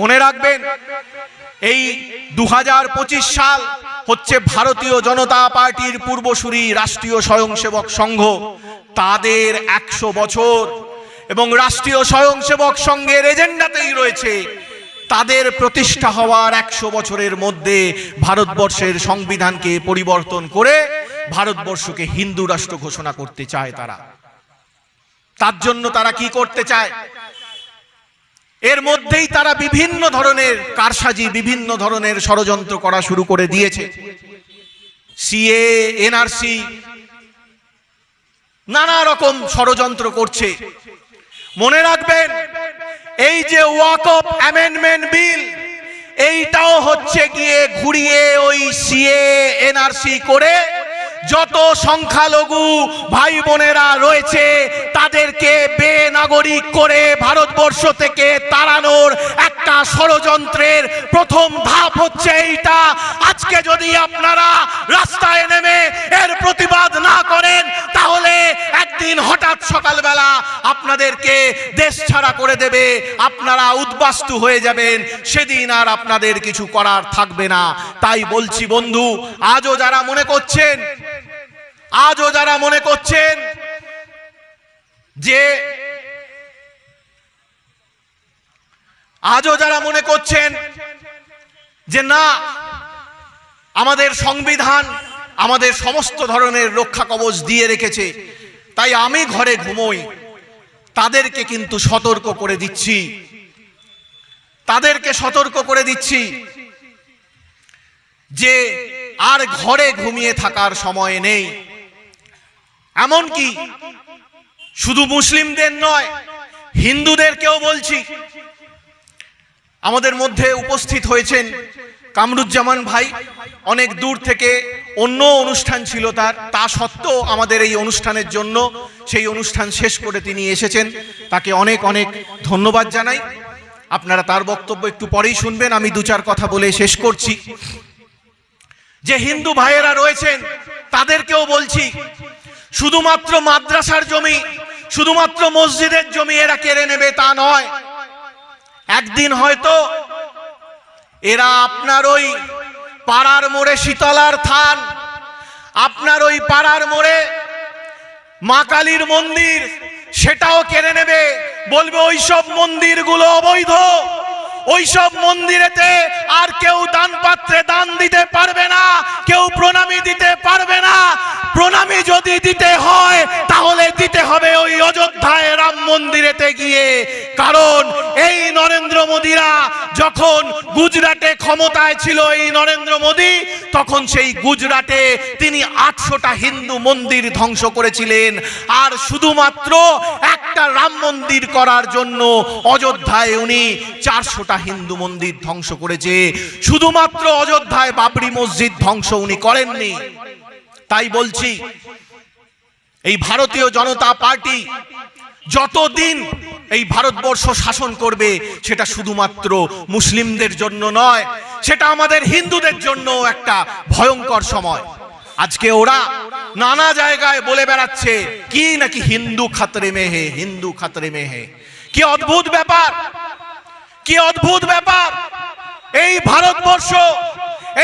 মনে রাখবেন, এই দু হাজার পঁচিশ সাল হচ্ছে ভারতীয় জনতা পার্টির পূর্বসূরি রাষ্ট্রীয় স্বয়ংসেবক সংঘ। তাদের একশো বছর এবং রাষ্ট্রীয় স্বয়ংসেবক সংঘের এজেন্ডাতেই রয়েছে তাদের প্রতিষ্ঠা হওয়ার একশো বছরের মধ্যে ভারতবর্ষের সংবিধানকে পরিবর্তন করে ভারতবর্ষকে হিন্দু রাষ্ট্র ঘোষণা করতে চায় তারা। তার জন্য তারা কি করতে চায়? এর মধ্যেই তারা বিভিন্ন ধরনের কারসাজি, বিভিন্ন ধরনের ষড়যন্ত্র করা শুরু করে দিয়েছে। সিএ, এনআরসি নানা রকম ষড়যন্ত্র করছে। মনে রাখবেন, এই যে ওয়াক অফ অ্যামেন্ডমেন্ট বিল, এইটাও হচ্ছে গিয়ে ঘুরিয়ে ওই সিএ, এনআরসি করে যত সংখ্যালঘু ভাই বোনেরা রয়েছে বেনাগরিক করে ভারতবর্ষ থেকে তাড়ানোর একটা ষড়যন্ত্রের প্রথম ধাপ হচ্ছে এইটা। আজকে যদি আপনারা রাস্তায় নেমে এর প্রতিবাদ না করেন, তাহলে একদিন হঠাৎ সকালবেলা আপনাদেরকে দেশ ছাড়া করে দেবে, আপনারা উদ্বাস্তু হয়ে যাবেন, সেদিন আর আপনাদের কিছু করার থাকবে না। তাই বলছি বন্ধু, আজও যারা মনে করছেন, আজও যারা মনে করছেন যে আজও যারা মনে করছেন যে না, আমাদের সংবিধান আমাদের সমস্ত ধরনের রক্ষা কবচ দিয়ে রেখেছে, তাই আমি ঘরে ঘুমোই, তাদেরকে কিন্তু সতর্ক করে দিচ্ছি। তাদেরকে সতর্ক করে দিচ্ছি যে আর ঘরে ঘুমিয়ে থাকার সময় নেই। এমনকি শুধু মুসলিমদের নয়, হিন্দুদেরকেও বলছি আমাদের মধ্যে উপস্থিত হয়েছেন কামরুজ্জামান ভাই। অনেক দূর থেকে অন্য অনুষ্ঠান ছিল তার। তা সত্ত্বেও আমাদের এই অনুষ্ঠানের জন্য সেই অনুষ্ঠান শেষ করে তিনি এসেছেন। তাকে অনেক অনেক ধন্যবাদ জানাই। আপনারা তার বক্তব্য একটু পরেই শুনবেন। আমি দু চার কথা বলে শেষ করছি। যে হিন্দু ভাইয়েরা রয়েছেন, তাদেরকেও বলছি, শুধুমাত্র মাদ্রাসার জমি, শুধুমাত্র মসজিদের জমি এরা কেড়ে নেবে তা নয়। একদিন হয়তো এরা আপনার ওই পাড়ার মোড়ে শীতলার থান, আপনার ওই পাড়ার মোড়ে মা কালীর মন্দির, সেটাও কেড়ে নেবে। বলবে, ওইসব মন্দিরগুলো অবৈধ। ওইসব মন্দিরেতে আর কেউ দান পাত্রে দান দিতে পারবে না, কেউ প্রণামী দিতে পারবে না। প্রণামী যদি দিতে হয়, তাহলে দিতে হবে ওই অযোধ্যায় রাম মন্দিরেতে গিয়ে। কারণ এই নরেন্দ্র মোদীরা যখন গুজরাটে ক্ষমতায় ছিল, এই নরেন্দ্র মোদী, তখন সেই গুজরাটে তিনি আটশোটা হিন্দু মন্দির ধ্বংস করেছিলেন। আর শুধুমাত্র একটা রাম মন্দির করার জন্য অযোধ্যায় উনি চারশোটা হিন্দু মন্দির ধ্বংস করেছে। শুধুমাত্র অযোধ্যায় বাবরি মসজিদ ধ্বংস উনি করেননি। তাই বলছি, এই ভারতীয় জনতা পার্টি যতদিন এই ভারতবর্ষ শাসন করবে, সেটা শুধুমাত্র মুসলিমদের জন্য নয়, সেটা আমাদের হিন্দুদের জন্য একটা ভয়ঙ্কর সময়। আজকে ওরা নানা জায়গায় বলে বেড়াচ্ছে, কি নাকি হিন্দু খাতরে মেহে, হিন্দু খাতরে মেহে। কি অদ্ভুত ব্যাপার, কি অদ্ভুত ব্যাপার। এই ভারতবর্ষ,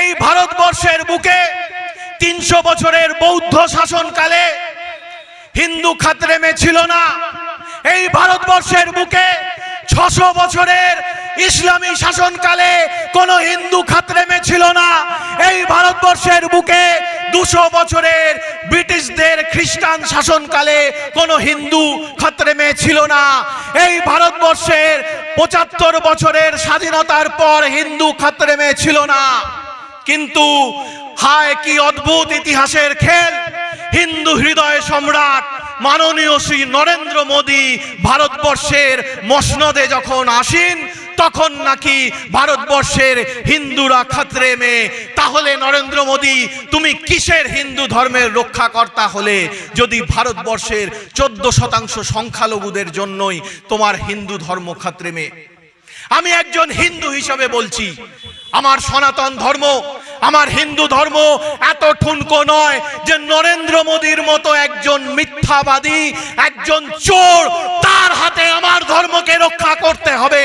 এই ভারতবর্ষের বুকে তিনশো বছরের বৌদ্ধ শাসনকালে হিন্দু খাতরেমে ছিল না। এই ভারতবর্ষের বুকে ছশো বছরের ইসলামী শাসনকালে কোনো হিন্দু খাতরেমে ছিল না। এই ভারতবর্ষের বুকে দুশো বছরের ব্রিটিশদের খ্রিস্টান শাসনকালে কোনো হিন্দু খাতরেমে ছিল না। এই ভারতবর্ষের পঁচাত্তর বছরের স্বাধীনতার পর হিন্দু খাতরেমে ছিল না। কিন্তু হায় কি অদ্ভুত ইতিহাসের খেল। হিন্দু হৃদয় সম্রাট মাননীয় শ্রী নরেন্দ্র মোদী ভারতবর্ষের মসনদে যখন আসেন, তখন নাকি ভারতবর্ষের হিন্দুরা খাতরে মেয়ে। তাহলে নরেন্দ্র মোদী, তুমি কিসের হিন্দু ধর্মের রক্ষাকর্তা হলে? যদি ভারতবর্ষের চোদ্দ শতাংশ সংখ্যালঘুদের জন্যই তোমার হিন্দু ধর্ম খাতরে মেয়ে। আমি একজন হিন্দু হিসাবে বলছি আমার সনাতন ধর্ম, আমার হিন্দু ধর্ম এত ঠুনকো নয় যে নরেন্দ্র মোদীর মতো একজন মিথ্যাবাদী, একজন চোর, তার হাতে আমার ধর্মকে রক্ষা করতে হবে।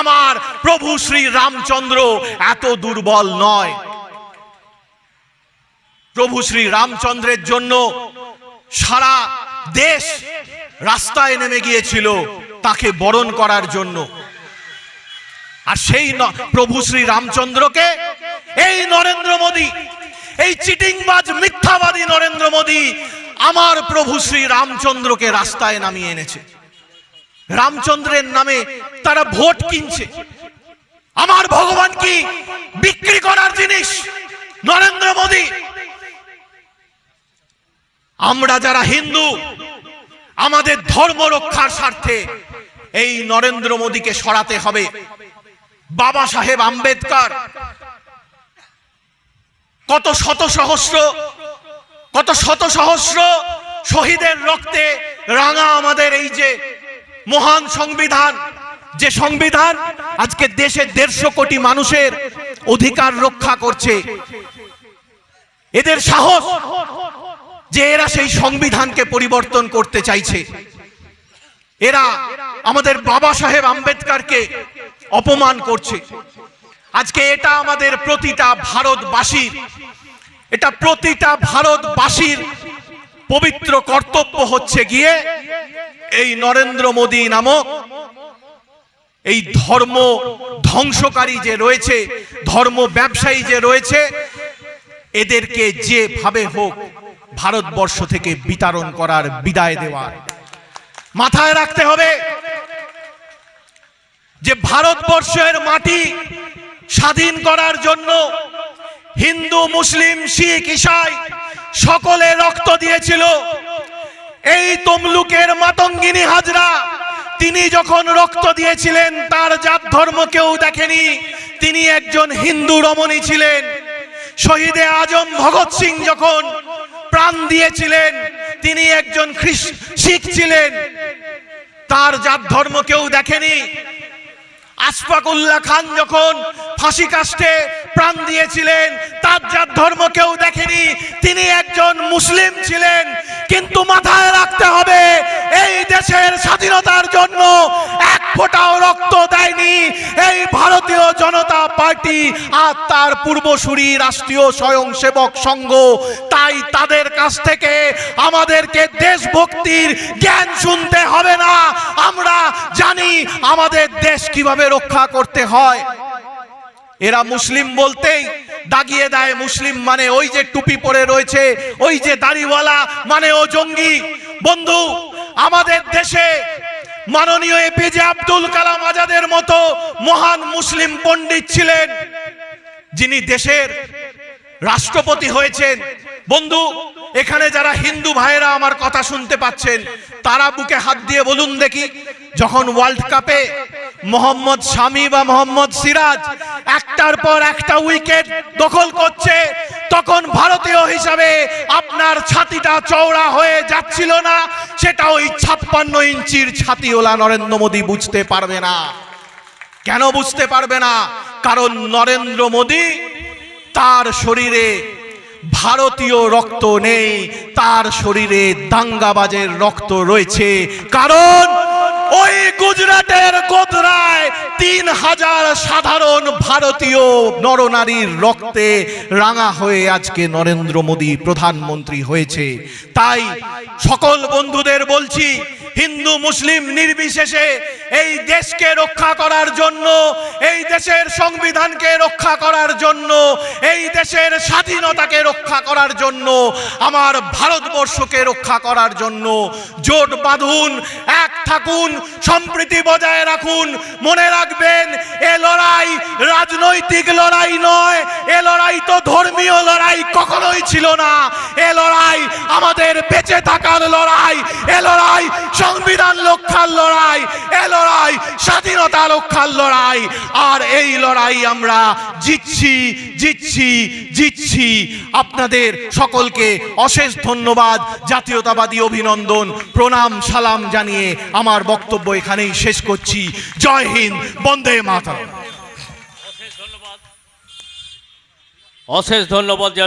আমার প্রভু শ্রী রামচন্দ্র এত দুর্বল নয়। প্রভু শ্রী রামচন্দ্রের জন্য সারা দেশ রাস্তায় নেমে গিয়েছিল তাকে বরণ করার জন্য। আর সেই প্রভু শ্রী রামচন্দ্রকে, এই নরেন্দ্র মোদী, এই চিটিংবাজ, মিথ্যাবাদী নরেন্দ্র মোদী আমার প্রভু শ্রী রামচন্দ্রকে রাস্তায় নামিয়ে এনেছে। রামচন্দ্রের নামে তারা ভোট কিনছে। আমার ভগবান কি বিক্রি করার জিনিস, নরেন্দ্র মোদী? আমরা যারা হিন্দু, আমাদের ধর্ম রক্ষার স্বার্থে এই নরেন্দ্র মোদীকে সরাতে হবে। বাবা সাহেব আম্বেদকর। কত শত সহস্র, কত শত সহস্র শহীদের রক্তে রাঙা আমাদের এই যে মহান সংবিধান, যে সংবিধান আজকে দেশের দেড়শো কোটি মানুষের অধিকার রক্ষা করছে। এদের সাহস যে এরা সেই সংবিধানকে পরিবর্তন করতে চাইছে। এরা আমাদের বাবা সাহেব আম্বেদকরকে অপমান করছে। আজকে এটা আমাদের প্রতিটা ভারতবাসীর, এটা প্রতিটা ভারতবাসীর পবিত্র কর্তব্য হচ্ছে গিয়ে এই নরেন্দ্র মোদী নামক এই ধর্ম ধ্বংসকারী যে রয়েছে, ধর্ম ব্যবসায়ী যে রয়েছে, এদেরকে যেভাবে হোক ভারতবর্ষ থেকে বিতরণ করার বিদায় দেওয়ার। মাথায় রাখতে হবে যে ভারতবর্ষের মাটি স্বাধীন করার জন্য হিন্দু, মুসলিম, শিখ, ইসাই সকলে রক্ত দিয়েছিল। এই তমলুকের মাতঙ্গিনী হাজরা, তিনি যখন রক্ত দিয়েছিলেন, তার জাত ধর্ম কেউ দেখেনি। তিনি একজন হিন্দু রমণী ছিলেন। শহীদে আজম ভগৎ সিং যখন প্রাণ দিয়েছিলেন, তিনি একজন শিখ ছিলেন। তার জাত ধর্ম কেউ দেখেনি। আশফাকুল্লাহ খান যখন ফাঁসি কাস্টে প্রাণ দিয়েছিলেন, তার যার ধর্ম কেউ দেখেনি। তিনি একজন মুসলিম ছিলেন, কিন্তু মাথায় রাখতে হবে, এই দেশের স্বাধীনতার জন্য এক ফোঁটাও রক্ত দেয়নি। এই ভারতীয় জনতা পার্টি আর তার পূর্বসূরি রাষ্ট্রীয় স্বয়ংসেবক সংঘ, তাই তাদের কাছ থেকে আমাদেরকে দেশভক্তির জ্ঞান শুনতে হবে না। আমরা জানি আমাদের দেশ কীভাবে রক্ষা করতে হয়। এরা মুসলিম বলতেই দাগিয়ে দেয় মুসলিম মানে ওই যে টুপি পরে রয়েছে, ওই যে দাড়িওয়ালা মানে ও জঙ্গি। বন্ধু, আমাদের দেশে মাননীয় এপিজে আব্দুল কালাম আজাদের মতো মহান মুসলিম পণ্ডিত ছিলেন, যিনি দেশের রাষ্ট্রপতি হয়েছেন। বন্ধু এখানে যারা হিন্দু ভাইয়েরা আমার কথা শুনতে পাচ্ছেন, তারা বুকে হাত দিয়ে বলুন দেখি, যখন ওয়ার্ল্ড কাপে মোহাম্মদ শামি বা মোহাম্মদ সিরাজ একটার পর একটা উইকেট দখল করছে, তখন ভারতীয় হিসাবে আপনার ছাতিটা চওড়া হয়ে যাচ্ছিল না, সেটা ওই ছাপ্পান্ন ইঞ্চির ছাতিওলা নরেন্দ্র মোদী বুঝতে পারবে না। কেন বুঝতে পারবে না? কারণ নরেন্দ্র মোদী তার শরীরে ভারতীয় রক্ত নেই, তার শরীরে দাঙ্গাবাজের রক্ত রয়েছে। কারণ ওই গুজরাটের গোধরায় তিন হাজার সাধারণ ভারতীয় নরনারীর রক্তে রাঙা হয়ে আজকে নরেন্দ্র মোদী প্রধানমন্ত্রী হয়েছে। তাই সকল বন্ধুদের বলছি হিন্দু, মুসলিম নির্বিশেষে এই দেশকে রক্ষা করার জন্য, এই দেশের সংবিধানকে রক্ষা করার জন্য, এই দেশের স্বাধীনতাকে রক্ষা করার জন্য, আমার ভারতবর্ষকে রক্ষা করার জন্য জোট বাঁধুন, এক থাকুন, সম্প্রীতি বজায় রাখুন, মনে রাখবেন, এ লড়াই রাজনৈতিক লড়াই নয়, এ লড়াই তো ধর্মীয় লড়াই, কখনোই ছিল না, এ লড়াই আমাদের বেঁচে থাকার লড়াই, এ লড়াই সংবিধান রক্ষার লড়াই, এ লড়াই স্বাধীনতা রক্ষার লড়াই। আর এই লড়াই আমরা জিতছি জিতছি জিতছি। আপনাদের সকলকে অশেষ ধন্যবাদ, জাতীয়তাবাদী অভিনন্দন, প্রণাম, সালাম জানিয়ে আমার বক্তব্য এখানেই শেষ করছি। জয় হিন্দ, বন্দে মাতা অশেষ ধন্যবাদ